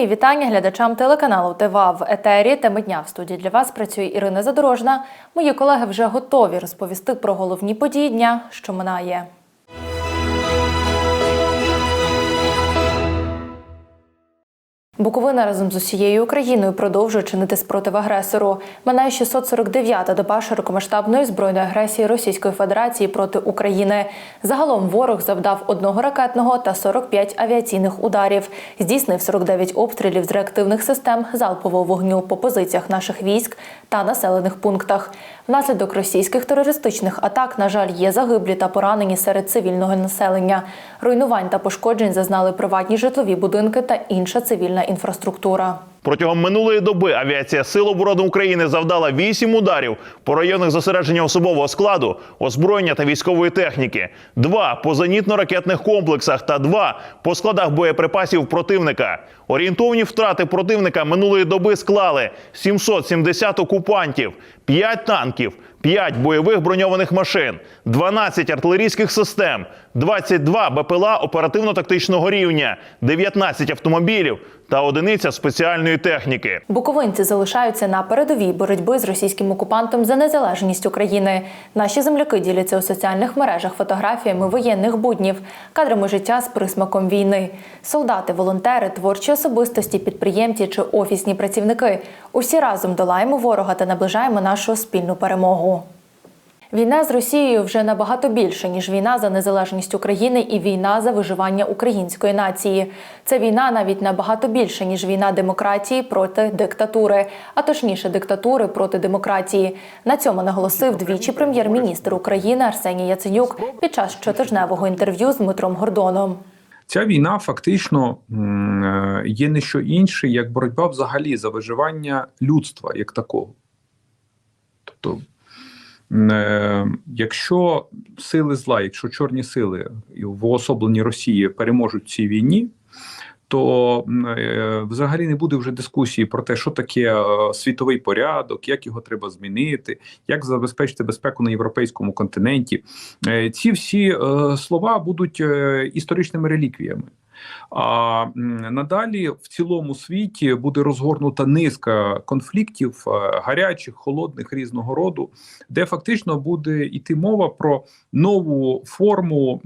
Мої вітання глядачам телеканалу ТВА в етері. Теми дня в студії для вас працює Ірина Задорожна. Мої колеги вже готові розповісти про головні події дня, що минає. Буковина разом з усією Україною продовжує чинити спротив агресору. Минає 649-та доба широкомасштабної збройної агресії Російської Федерації проти України. Загалом ворог завдав одного ракетного та 45 авіаційних ударів. Здійснив 49 обстрілів з реактивних систем залпового вогню по позиціях наших військ та населених пунктах. Внаслідок російських терористичних атак, на жаль, є загиблі та поранені серед цивільного населення. Руйнувань та пошкоджень зазнали приватні житлові будинки та інша цивільна інфраструктура. Протягом минулої доби авіація Сил оборони України завдала вісім ударів по районах зосередження особового складу, озброєння та військової техніки, два по зенітно-ракетних комплексах та два по складах боєприпасів противника. Орієнтовні втрати противника минулої доби склали 770 окупантів, 5 танків, 5 бойових броньованих машин, 12 артилерійських систем, 22 БПЛА оперативно-тактичного рівня, 19 автомобілів та одиниця спеціальної техніки. Буковинці залишаються на передовій боротьби з російським окупантом за незалежність України. Наші земляки діляться у соціальних мережах фотографіями воєнних буднів, кадрами життя з присмаком війни. Солдати, волонтери, творчі особистості, підприємці чи офісні працівники. Усі разом долаємо ворога та наближаємо нашу спільну перемогу. Війна з Росією вже набагато більше ніж війна за незалежність України і війна за виживання української нації. Це війна навіть набагато більше ніж війна демократії проти диктатури, а точніше be проти демократії. На цьому наголосив двічі прем'єр-міністр України Арсеній Яценюк під час щотижневого інтерв'ю з Дмитром Гордоном. Ця війна фактично е, є не що інше, як боротьба взагалі за виживання людства як такого. Тобто, якщо сили зла, якщо чорні сили в уособленні Росії переможуть в цій війні, то е, взагалі не буде вже дискусії про те, що таке е, світовий порядок, як його треба змінити, як забезпечити безпеку на європейському континенті. Е, Ці всі е, слова будуть е, історичними реліквіями. А надалі в цілому світі буде розгорнута низка конфліктів е, гарячих, холодних різного роду, де фактично буде йти мова про нову форму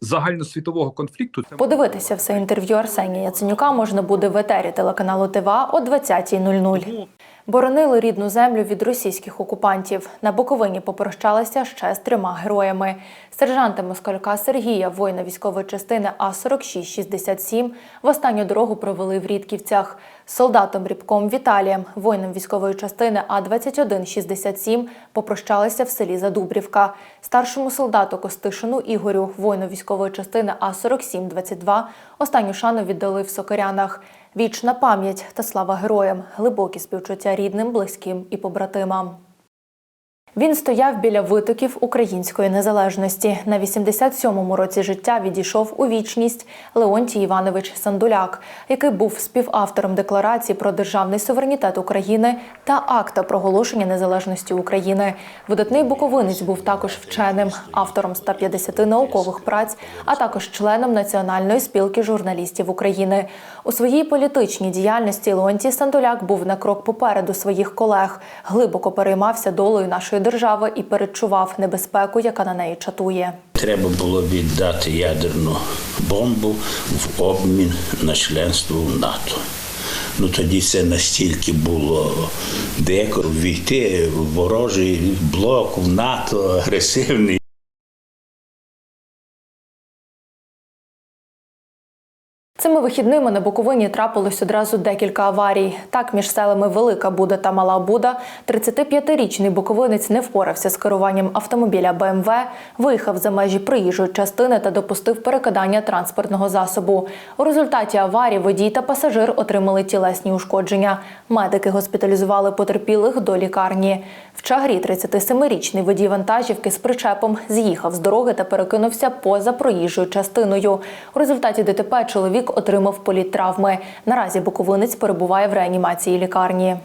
загальносвітового конфлікту. Подивитися все інтерв'ю Арсенія Яценюка можна буде в етері телеканалу ТВА о 20.00. Боронили рідну землю від російських окупантів. На Буковині попрощалися ще з трьома героями. Сержанта Москалька Сергія, воїна військової частини А-4667, в останню дорогу провели в Рідківцях. Солдатом Рібком Віталієм, воїном військової частини А-2167, попрощалися в селі Задубрівка. Старшому солдату Костишину Ігорю, воїну військової частини А-4722, останню шану віддали в Сокирянах. Вічна пам'ять та слава героям, глибокі співчуття рідним, близьким і побратимам. Він стояв біля витоків української незалежності. На 87-му році життя відійшов у вічність Леонтій Іванович Сандуляк, який був співавтором декларації про державний суверенітет України та акта проголошення незалежності України. Видатний буковинець був також вченим, автором 150 наукових праць, а також членом Національної спілки журналістів України. У своїй політичній діяльності Леонтій Сандуляк був на крок попереду своїх колег, глибоко переймався долею нашої держави і передчував небезпеку, яка на неї чатує. Треба було віддати ядерну бомбу в обмін на членство в НАТО. Ну тоді це настільки було декор війти в ворожий блок в НАТО агресивний. Цими вихідними на Буковині трапилось одразу декілька аварій. Так, між селами Велика Буда та Мала Буда 35-річний буковинець не впорався з керуванням автомобіля БМВ, виїхав за межі проїжджої частини та допустив перекидання транспортного засобу. У результаті аварії водій та пасажир отримали тілесні ушкодження. Медики госпіталізували потерпілих до лікарні. В Чагрі 37-річний водій вантажівки з причепом з'їхав з дороги та перекинувся поза проїжджою частиною. У результаті ДТП чоловік отримав політтравми. Наразі буковинець перебуває в реанімації лікарні.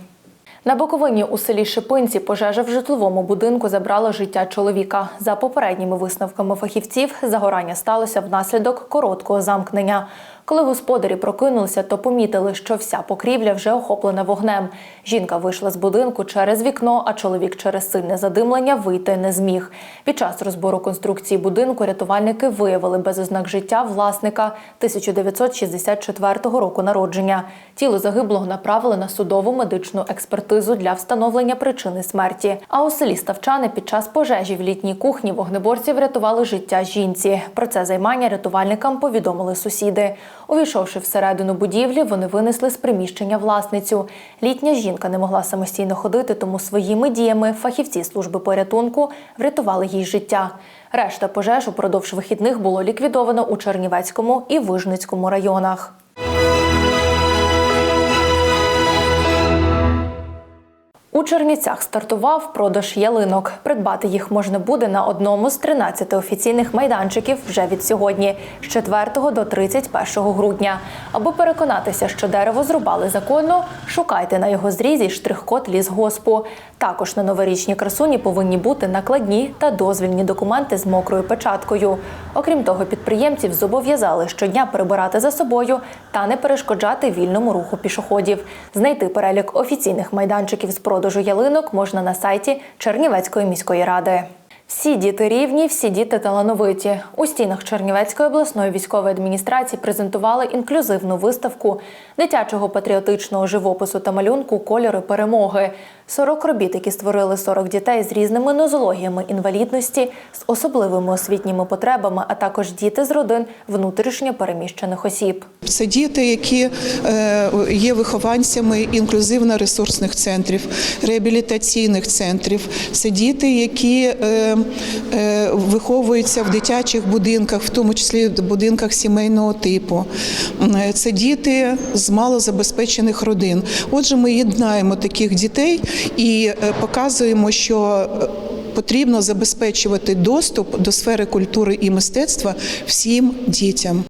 На Буковині у селі Шипинці пожежа в житловому будинку забрала життя чоловіка. За попередніми висновками фахівців, загорання сталося внаслідок короткого замкнення. Коли господарі прокинулися, то помітили, що вся покрівля вже охоплена вогнем. Жінка вийшла з будинку через вікно, а чоловік через сильне задимлення вийти не зміг. Під час розбору конструкції будинку рятувальники виявили без ознак життя власника 1964 року народження. Тіло загиблого направили на судову медичну експертизу для встановлення причини смерті. А у селі Ставчани під час пожежі в літній кухні вогнеборці врятували життя жінці. Про це займання рятувальникам повідомили сусіди. Увійшовши всередину будівлі, вони винесли з приміщення власницю. Літня жінка не могла самостійно ходити, тому своїми діями фахівці служби порятунку врятували їй життя. Решта пожеж упродовж вихідних було ліквідовано у Чернівецькому і Вижницькому районах. У Чернівцях стартував продаж ялинок. Придбати їх можна буде на одному з 13 офіційних майданчиків вже від сьогодні, з 4 до 31 грудня. Аби переконатися, що дерево зрубали законно, шукайте на його зрізі штрих-код лісгоспу. Також на новорічні красуні повинні бути накладні та дозвільні документи з мокрою печаткою. Окрім того, підприємців зобов'язали щодня прибирати за собою та не перешкоджати вільному руху пішоходів. Знайти перелік офіційних майданчиків з продажу ялинок можна на сайті Чернівецької міської ради. Всі діти рівні, всі діти талановиті. У стінах Чернівецької обласної військової адміністрації презентували інклюзивну виставку дитячого патріотичного живопису та малюнку Кольори перемоги. 40 робіт, які створили 40 дітей з різними нозологіями інвалідності, з особливими освітніми потребами, а також діти з родин внутрішньо переміщених осіб. Це діти, які е, є вихованцями інклюзивно-ресурсних центрів, реабілітаційних центрів. Це діти, які е, е, виховуються в дитячих будинках, в тому числі в будинках сімейного типу. Це діти з малозабезпечених родин. Отже, ми єднаємо таких дітей і е, показуємо, що е, потрібно забезпечувати доступ до сфери культури і мистецтва всім дітям.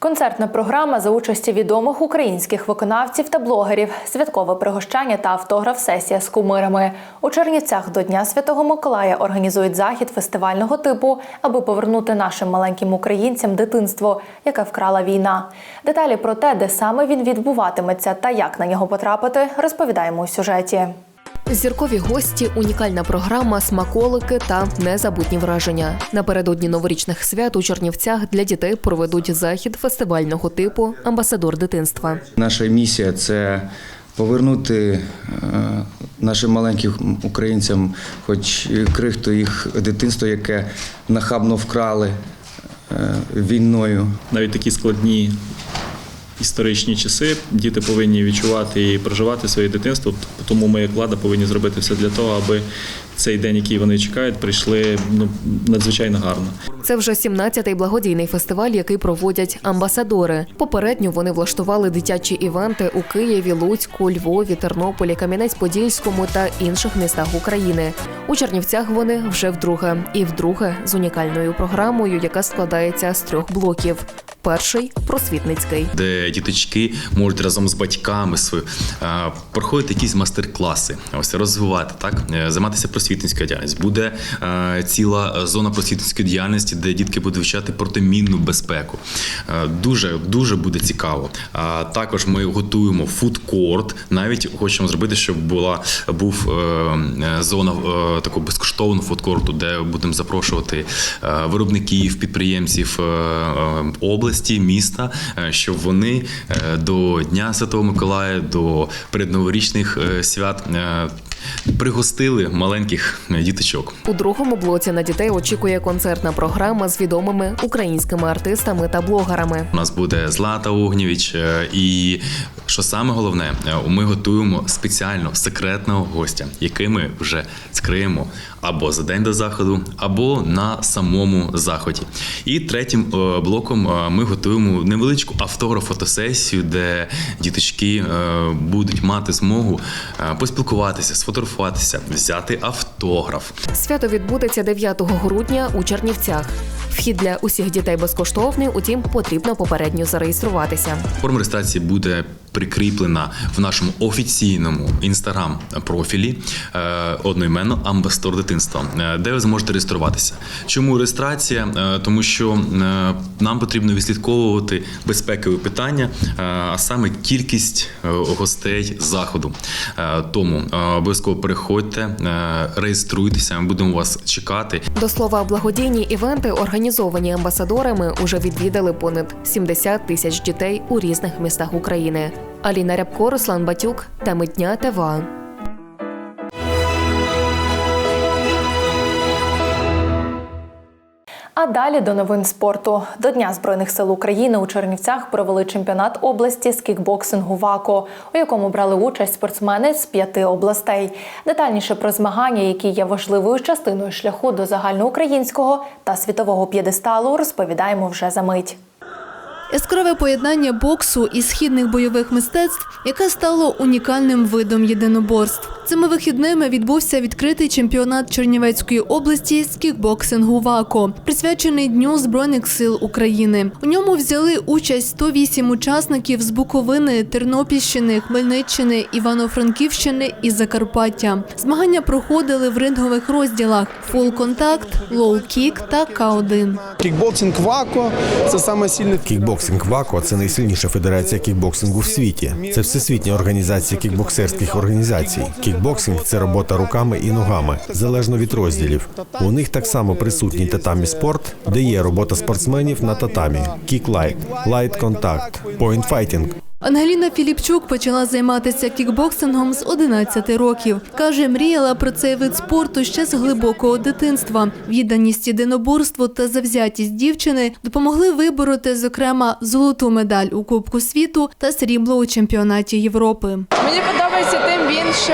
Концертна програма за участі відомих українських виконавців та блогерів, святкове пригощання та автограф-сесія з кумирами. У Чернівцях до Дня Святого Миколая організують захід фестивального типу, аби повернути нашим маленьким українцям дитинство, яке вкрала війна. Деталі про те, де саме він відбуватиметься та як на нього потрапити, розповідаємо у сюжеті. Зіркові гості, унікальна програма, смаколики та незабутні враження. Напередодні новорічних свят у Чернівцях для дітей проведуть захід фестивального типу Амбасадор дитинства. Наша місія це повернути е, нашим маленьким українцям, хоч крихту їх дитинство, яке нахабно вкрали е, війною. навіть такі складні історичні часи діти повинні відчувати і проживати своє дитинство. Тому ми, як влада, повинні зробити все для того, аби цей день, який вони чекають, прийшли ну надзвичайно гарно. Це вже 17-й благодійний фестиваль, який проводять амбасадори. Попередньо вони влаштували дитячі івенти у Києві, Луцьку, Львові, Тернополі, Кам'янець-Подільському та інших містах України. У Чернівцях вони вже вдруге, і вдруге з унікальною програмою, яка складається з трьох блоків. Перший просвітницький. де діточки можуть разом з батьками свої е, проходити якісь майстер-класи, ось розвивати так, е, займатися просвітницькою діяльністю. Буде ціла зона просвітницької діяльності, де дітки будуть вивчати протимінну безпеку. Е, Дуже дуже буде цікаво. А також ми готуємо фудкорт. Навіть хочемо зробити, щоб була був е, зона такого безкоштовного фудкорту, де будемо запрошувати виробників, підприємців е, області, міста, е, щоб вони е, до Дня Святого Миколая, до передноворічних е, свят пригостили маленьких діточок. У другому блоці на дітей очікує концертна програма з відомими українськими артистами та блогерами. У нас буде Злата Огнєвіч, і що саме головне, е, ми готуємо спеціально секретного гостя, який ми вже скриємо або за день до заходу, або на самому заході. І третім е, блоком е, ми готуємо невеличку автограф-фотосесію, де діточки будуть мати змогу поспілкуватися, сфотографуватися, взяти автограф. Свято відбудеться 9 грудня у Чернівцях. Вхід для усіх дітей безкоштовний, утім потрібно попередньо зареєструватися. Форма реєстрації буде прикріплена в нашому офіційному інстаграм-профілі е, одноіменно амбасадор дитинства, е, де ви зможете реєструватися. Чому реєстрація? Е, Тому що нам потрібно відслідковувати безпекові питання, а саме кількість гостей заходу. Тому обов'язково переходьте, реєструйтеся, ми будемо вас чекати. До слова, благодійні івенти, організовані амбасадорами, уже відвідали понад 70 тисяч дітей у різних містах України. Аліна Рябко, Руслан Батюк, теми дня ТВА. А далі до новин спорту. До Дня Збройних сил України у Чернівцях провели чемпіонат області з кікбоксингу ВАКО, у якому брали участь спортсмени з п'яти областей. Детальніше про змагання, які є важливою частиною шляху до загальноукраїнського та світового п'єдесталу, розповідаємо вже за мить. Яскраве поєднання боксу і східних бойових мистецтв, яке стало унікальним видом єдиноборств. Цими вихідними відбувся відкритий чемпіонат Чернівецької області з кікбоксингу ВАКО, присвячений Дню Збройних сил України. У ньому взяли участь 108 учасників з Буковини, Тернопільщини, Хмельниччини, Івано-Франківщини і Закарпаття. Змагання проходили в рингових розділах: фул-контакт, лоу-кік та К1. Кікбоксинг ВАКО це саме сильний Кікбоксинг ВАКО це найсильніша федерація кікбоксингу в світі. Це всесвітня організація кікбоксерських організацій. Кікбоксинг це робота руками і ногами, залежно від розділів. У них так само присутній татамі спорт, де є робота спортсменів на татамі, кік-лайт, лайт контакт, пойнт-файтінг. Ангеліна Філіпчук почала займатися кікбоксингом з 11 років. Каже, мріяла про цей вид спорту ще з глибокого дитинства. Відданість єдиноборству та завзятість дівчини допомогли вибороти, зокрема, золоту медаль у Кубку світу та срібло у чемпіонаті Європи. Мені подобається тим він, що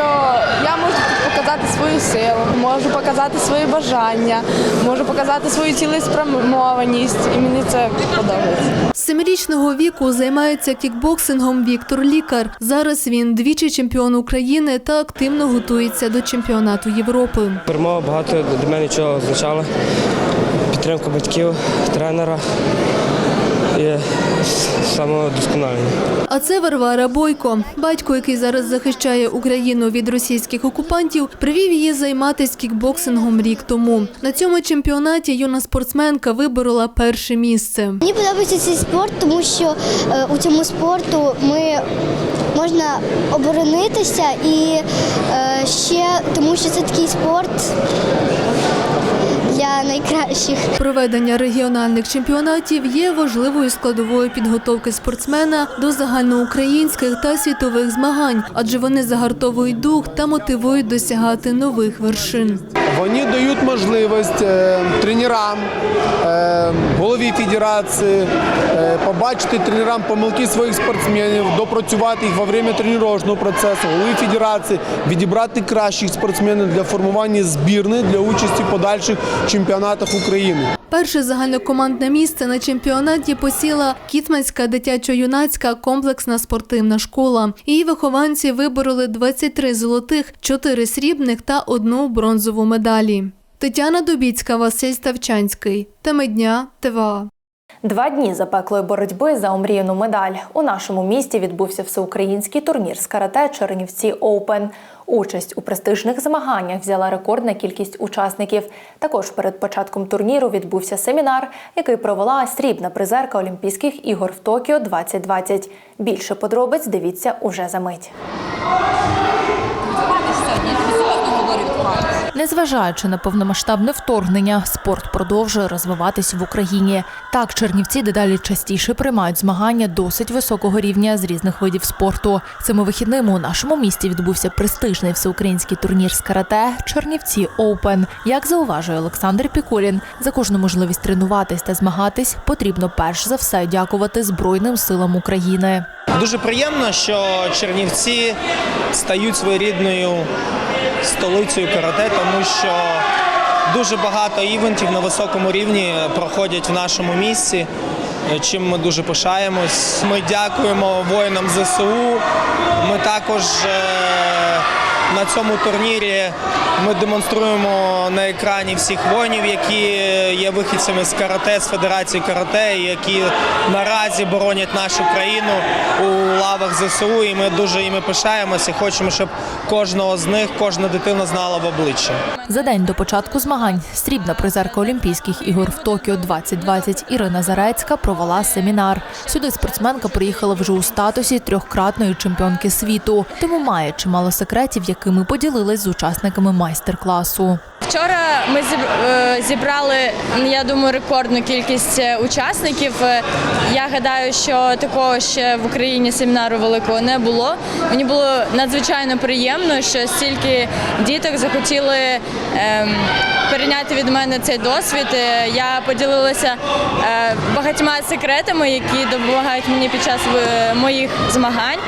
я можу тут показати свою силу, можу показати свої бажання, можу показати свою цілеспрямованість, і мені це подобається. З семирічного віку займається кікбоксингом Віктор Лікар. Зараз він двічі чемпіон України та активно готується до чемпіонату Європи. Перемога багато для мене чого означала. Підтримка батьків, тренера самодосконалення. А це Варвара Бойко. Батько, який зараз захищає Україну від російських окупантів, привів її займатися кікбоксингом рік тому. На цьому чемпіонаті юна спортсменка виборола перше місце. Мені подобається цей спорт, тому що е, у цьому спорту ми можна оборонитися і е, ще тому, що це такий спорт найкращих. Проведення регіональних чемпіонатів є важливою складовою підготовки спортсмена до загальноукраїнських та світових змагань, адже вони загартовують дух та мотивують досягати нових вершин. Вони дають можливість е, тренерам, е, голові федерації е, побачити тренерам помилки своїх спортсменів, допрацювати їх во время тренувального процесу, голові федерації, відібрати кращих спортсменів для формування збірної для участі в подальших чемпіонатах України. Перше загальнокомандне місце на чемпіонаті посіла Кітманська дитячо-юнацька комплексна спортивна школа. Її вихованці вибороли 23 золотих, 4 срібних та одну бронзову медалі. Тетяна Дубіцька, Василь Ставчанський. Теми дня ТВА. Два дні запеклої боротьби за омріяну медаль. У нашому місті відбувся всеукраїнський турнір з карате Чернівці Оупен. Участь у престижних змаганнях взяла рекордна кількість учасників. Також перед початком турніру відбувся семінар, який провела срібна призерка Олімпійських ігор в Токіо 2020. Більше подробиць дивіться уже за мить. Незважаючи на повномасштабне вторгнення, спорт продовжує розвиватись в Україні. Так, чернівці дедалі частіше приймають змагання досить високого рівня з різних видів спорту. Цими вихідними у нашому місті відбувся престижний всеукраїнський турнір з карате Чернівці Оупен. Як зауважує Олександр Пікулін, за кожну можливість тренуватись та змагатись потрібно перш за все дякувати Збройним силам України. Дуже приємно, що Чернівці стають своєрідною столицею карате, тому що дуже багато івентів на високому рівні проходять в нашому місці. Чим ми дуже пишаємось. Ми дякуємо воїнам ЗСУ. Ми також е, на цьому турнірі ми демонструємо на екрані всіх воїнів, які є вихідцями з карате, з Федерації карате, які наразі боронять нашу країну у лавах ЗСУ. І ми дуже іми пишаємося. і Хочемо, щоб кожного з них, кожна дитина знала в обличчя. За день до початку змагань срібна призерка Олімпійських ігор в Токіо 2020 Ірина Зарецька провела семінар. Сюди спортсменка приїхала вже у статусі трьохкратної чемпіонки світу, тому має чимало секретів, якими поділилась з учасниками майстер-класу. Вчора ми е, зібрали, я думаю, рекордну кількість е, учасників. Е, Я гадаю, що такого ще в Україні семінару великого не було. Мені було надзвичайно приємно, що стільки діток захотіли ем, перейняти від мене цей досвід. Я поділилася багатьма секретами, які допомагають мені під час моїх змагань.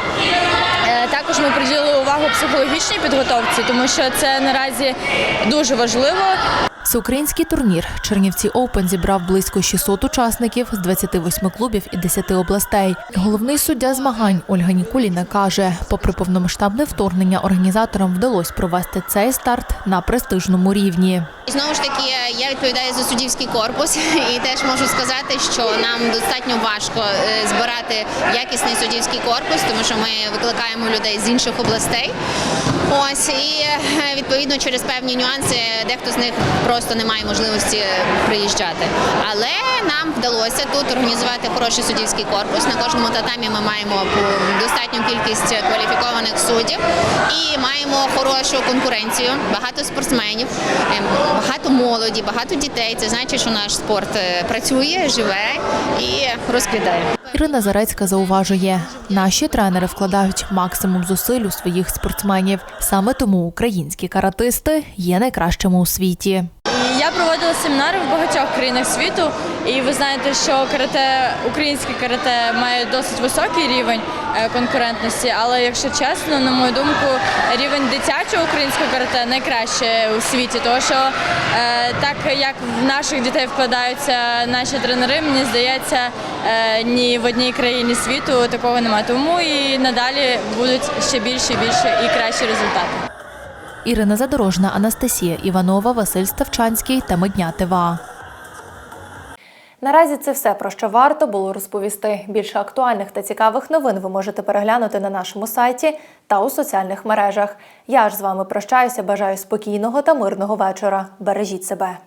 Е, Також ми приділили увагу психологічній підготовці, тому що це наразі дуже важливо. Всеукраїнський турнір Чернівці Оупен зібрав близько 600 учасників з 28 клубів і 10 областей. Головний суддя змагань Ольга Нікуліна каже, попри повномасштабне вторгнення, організаторам вдалося провести цей старт на престижному рівні. Знову ж таки, я відповідаю за суддівський корпус, і теж можу сказати, що нам достатньо важко е, збирати якісний суддівський корпус, тому що ми викликаємо людей з інших областей. Ось і е, відповідно через певні нюанси дехто з них просто не має можливості приїжджати. Але нам вдалося тут організувати хороший суддівський корпус. На кожному татамі ми маємо достатню кількість кваліфікованих суддів і маємо хорошу конкуренцію, багато спортсменів, ем, багато молоді, багато дітей. Це значить, що наш спорт е, працює, живе і розквітає. Ірина Зарецька зауважує, наші тренери вкладають максимум зусиль у своїх спортсменів. Саме тому українські каратисти є найкращими у світі. Я проводила семінари в багатьох країнах світу, і ви знаєте, що карате, українське карате має досить високий рівень е, конкурентності. Але якщо чесно, на мою думку, рівень дитячого українського карате найкраще у світі, тому що е, так як в наших дітей вкладаються наші тренери, мені здається, е, ні в одній країні світу такого немає. Тому і надалі будуть ще більше більше і кращі результати. Ірина Задорожна, Анастасія Іванова, Василь Ставчанський та Медня ТВА. Наразі це все про що варто було розповісти. Більше актуальних та цікавих новин ви можете переглянути на нашому сайті та у соціальних мережах. Я ж з вами прощаюся. Бажаю спокійного та мирного вечора. Бережіть себе.